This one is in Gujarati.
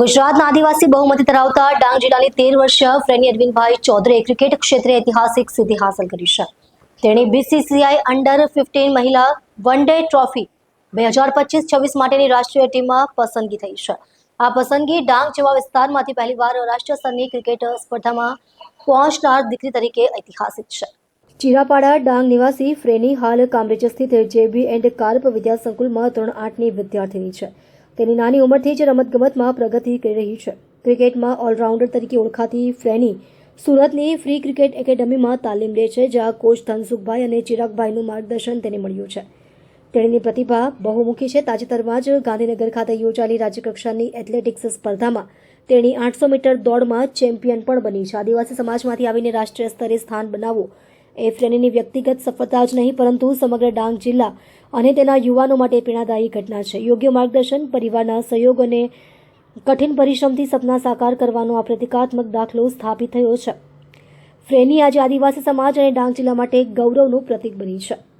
ગુજરાતના આદિવાસી બહુમતી ધરાવતા ડાંગ જિલ્લાની તેર વર્ષીય ફ્રેની અરવિંદભાઈ ચૌધરીએ ક્રિકેટ ક્ષેત્રે ઐતિહાસિક સિદ્ધિ હાંસલ કરી છે. તેણે બીસીસીઆઈ અંડર ફિફ્ટીન મહિલા વન ડે ટ્રોફી બે હજાર પચીસ છવ્વીસ માટેની રાષ્ટ્રીય ટીમમાં પસંદગી થઈ છે. આ પસંદગી ડાંગ જેવા વિસ્તારમાંથી પહેલીવાર રાષ્ટ્રીય સ્તરની ક્રિકેટ સ્પર્ધામાં પહોંચનાર દીકરી તરીકે ઐતિહાસિક છે. ચીરાપાડા ડાંગ નિવાસી ફ્રેની હાલ કામરેજ સ્થિત જેબી એન્ડ કાર્પ વિદ્યા સંકુલમાં ધોરણ આઠની વિદ્યાર્થીની છે. તેની નાની ઉંમરથી જ રમતગમતમાં પ્રગતિ કરી રહી છે. ક્રિકેટમાં ઓલરાઉન્ડર તરીકે ઓળખાતી ફ્રેની સુરતની ફ્રી ક્રિકેટ એકેડમીમાં તાલીમ લે છે, જ્યાં કોચ ધનસુખભાઈ અને ચિરાગભાઈનું માર્ગદર્શન તેને મળ્યું છે. તેણીની પ્રતિભા બહુમુખી છે. તાજેતરમાં જ ગાંધીનગર ખાતે યોજાયેલી રાજ્યકક્ષાની એથ્લેટિક્સ સ્પર્ધામાં તેણી આઠસો મીટર દોડમાં ચેમ્પિયન પણ બની છે. આદિવાસી સમાજમાંથી આવીને રાષ્ટ્રીય સ્તરે સ્થાન બનાવવું એ ફ્રેનીની વ્યક્તિગત સફળતા જ નહીં, પરંતુ સમગ્ર ડાંગ જિલ્લા અને તેના યુવાનો માટે પ્રેરણાદાયી ઘટના છે. યોગ્ય માર્ગદર્શન, પરિવારના સહયોગ અને કઠિન પરિશ્રમથી સપના સાકાર કરવાનો આ પ્રતિકાત્મક દાખલો સ્થાપિત થયો છે. ફ્રેની આજે આદિવાસી સમાજ અને ડાંગ જિલ્લા માટે ગૌરવનું પ્રતીક બની છે.